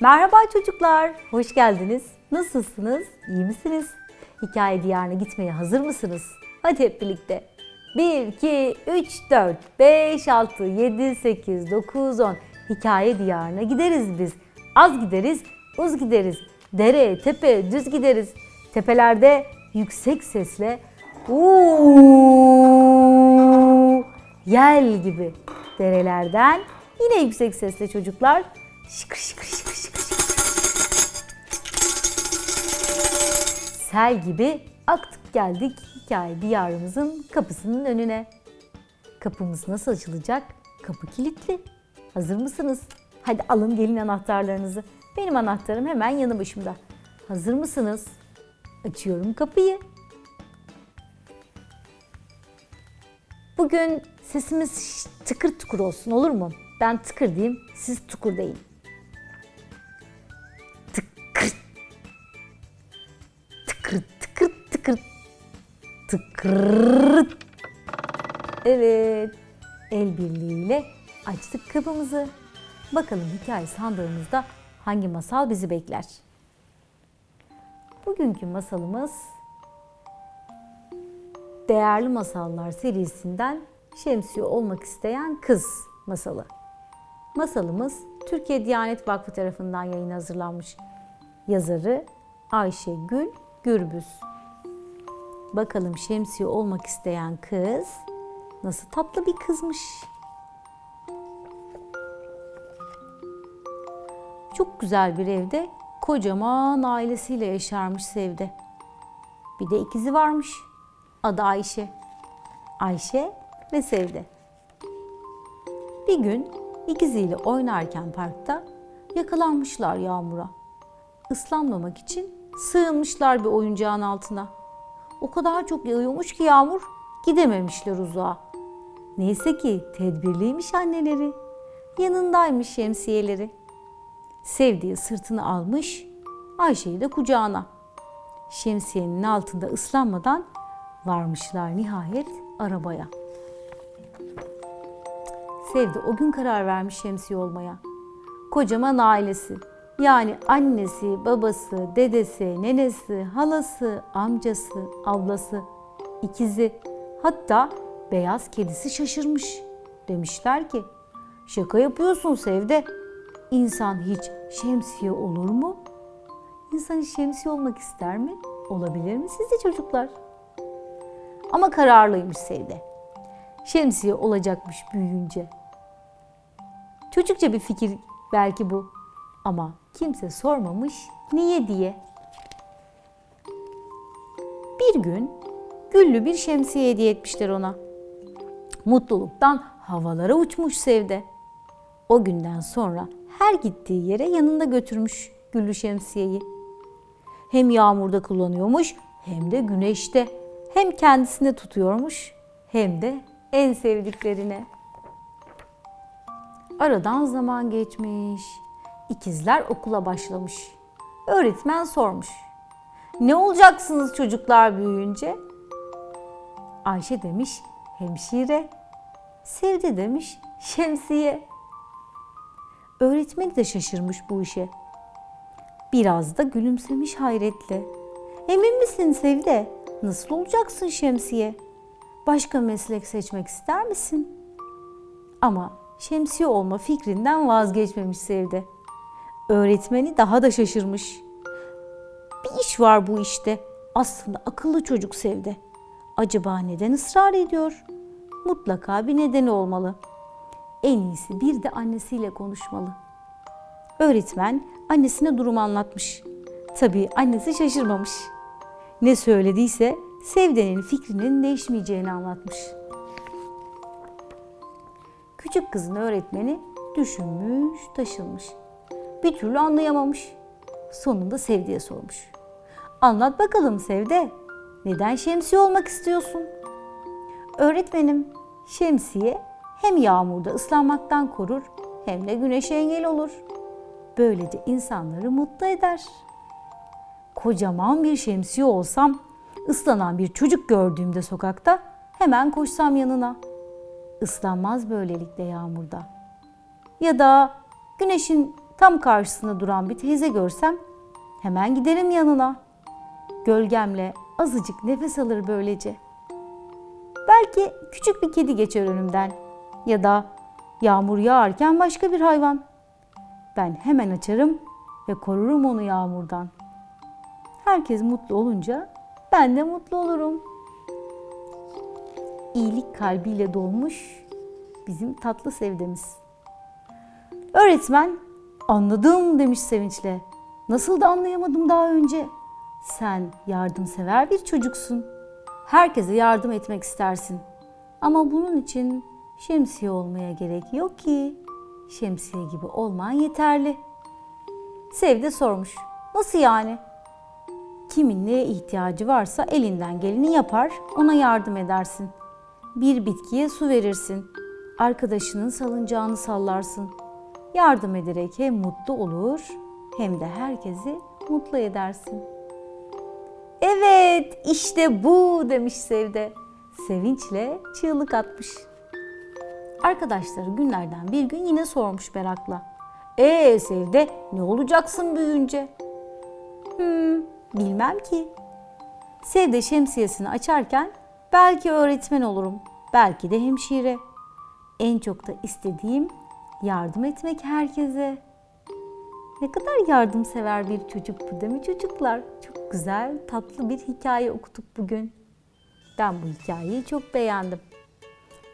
Merhaba çocuklar, hoş geldiniz. Nasılsınız? İyi misiniz? Hikaye diyarına gitmeye hazır mısınız? Hadi hep birlikte. 1, 2, 3, 4, 5, 6, 7, 8, 9, 10. Hikaye diyarına gideriz biz. Az gideriz, uz gideriz. Dere, tepe, düz gideriz. Tepelerde yüksek sesle uuu yel gibi. Derelerden yine yüksek sesle çocuklar şıkır şıkır şıkır Sel gibi aktık geldik hikaye diyarımızın kapısının önüne. Kapımız nasıl açılacak? Kapı kilitli. Hazır mısınız? Hadi alın gelin anahtarlarınızı. Benim anahtarım hemen yanı başımda. Hazır mısınız? Açıyorum kapıyı. Bugün sesimiz tıkır tıkır olsun olur mu? Ben tıkır diyeyim, siz tukur deyin. Tıkır. Evet. El birliğiyle açtık kapımızı. Bakalım hikaye sandığımızda hangi masal bizi bekler? Bugünkü masalımız Değerli Masallar serisinden Şemsiye olmak isteyen kız masalı. Masalımız Türkiye Diyanet Vakfı tarafından yayın hazırlanmış. Yazarı Ayşe Gül Gürbüz. Bakalım şemsiye olmak isteyen kız nasıl tatlı bir kızmış. Çok güzel bir evde kocaman ailesiyle yaşarmış Sevde. Bir de ikizi varmış. Adı Ayşe. Ayşe ve Sevde. Bir gün ikiziyle oynarken parkta yakalanmışlar yağmura. Islanmamak için sığınmışlar bir oyuncağın altına. O kadar çok yağıyormuş ki yağmur gidememişler uzağa. Neyse ki tedbirliymiş anneleri. Yanındaymış şemsiyeleri. Sevdiği sırtını almış, Ayşe'yi de kucağına. Şemsiyenin altında ıslanmadan varmışlar nihayet arabaya. Sevdi o gün karar vermiş şemsiye olmaya. Kocaman ailesi yani annesi, babası, dedesi, nenesi, halası, amcası, ablası, ikizi hatta beyaz kedisi şaşırmış. Demişler ki şaka yapıyorsun Sevde. İnsan hiç şemsiye olur mu? İnsan hiç şemsiye olmak ister mi? Olabilir mi sizce çocuklar? Ama kararlıymış Sevde. Şemsiye olacakmış büyüyünce. Çocukça bir fikir belki bu. Ama kimse sormamış niye diye. Bir gün güllü bir şemsiye hediye etmişler ona. Mutluluktan havalara uçmuş Sevde. O günden sonra her gittiği yere yanında götürmüş güllü şemsiyeyi. Hem yağmurda kullanıyormuş hem de güneşte. Hem kendisine tutuyormuş hem de en sevdiklerine. Aradan zaman geçmiş. İkizler okula başlamış. Öğretmen sormuş. Ne olacaksınız çocuklar büyüyünce? Ayşe demiş hemşire. Sevdi demiş şemsiye. Öğretmeni de şaşırmış bu işe. Biraz da gülümsemiş hayretle. Emin misin Sevde? Nasıl olacaksın şemsiye? Başka meslek seçmek ister misin? Ama şemsiye olma fikrinden vazgeçmemiş Sevde. Öğretmeni daha da şaşırmış. Bir iş var bu işte. Aslında akıllı çocuk Sevde. Acaba neden ısrar ediyor? Mutlaka bir nedeni olmalı. En iyisi bir de annesiyle konuşmalı. Öğretmen annesine durumu anlatmış. Tabii annesi şaşırmamış. Ne söylediyse Sevde'nin fikrinin değişmeyeceğini anlatmış. Küçük kızın öğretmeni düşünmüş, taşınmış. Bir türlü anlayamamış. Sonunda Sevde'ye sormuş. Anlat bakalım Sevde. Neden şemsiye olmak istiyorsun? Öğretmenim, şemsiye hem yağmurda ıslanmaktan korur hem de güneşe engel olur. Böylece insanları mutlu eder. Kocaman bir şemsiye olsam, ıslanan bir çocuk gördüğümde sokakta hemen koşsam yanına. Islanmaz böylelikle yağmurda. Ya da güneşin Tam karşısında duran bir teyze görsem hemen giderim yanına. Gölgemle azıcık nefes alır böylece. Belki küçük bir kedi geçer önümden ya da yağmur yağarken başka bir hayvan. Ben hemen açarım ve korurum onu yağmurdan. Herkes mutlu olunca ben de mutlu olurum. İyilik kalbiyle dolmuş bizim tatlı sevdemiz. Öğretmen anladım demiş sevinçle. Nasıl da anlayamadım daha önce. Sen yardımsever bir çocuksun. Herkese yardım etmek istersin. Ama bunun için şemsiye olmaya gerek yok ki. Şemsiye gibi olman yeterli. Sevde sormuş. Nasıl yani? Kimin neye ihtiyacı varsa elinden geleni yapar, ona yardım edersin. Bir bitkiye su verirsin. Arkadaşının salıncağını sallarsın. Yardım ederek hem mutlu olur hem de herkesi mutlu edersin. Evet, işte bu demiş Sevde. Sevinçle çığlık atmış. Arkadaşları günlerden bir gün yine sormuş merakla. Ee Sevde ne olacaksın büyüyünce? Hmm, bilmem ki. Sevde şemsiyesini açarken belki öğretmen olurum, belki de hemşire. En çok da istediğim yardım etmek herkese. Ne kadar yardımsever bir çocuk bu değil mi çocuklar? Çok güzel, tatlı bir hikaye okuduk bugün. Ben bu hikayeyi çok beğendim.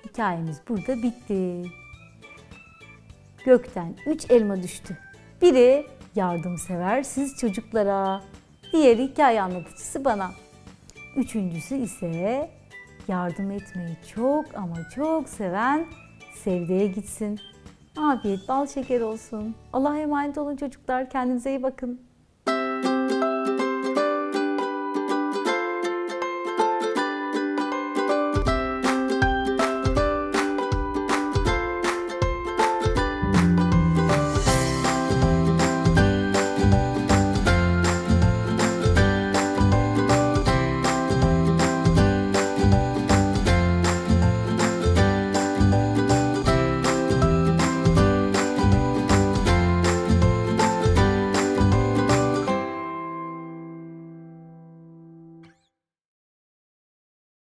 Hikayemiz burada bitti. Gökten üç elma düştü. Biri yardımsever siz çocuklara. Diğeri hikaye anlatıcısı bana. Üçüncüsü ise yardım etmeyi çok ama çok seven Sevde'ye gitsin. Afiyet bal şeker olsun. Allah'a emanet olun çocuklar. Kendinize iyi bakın.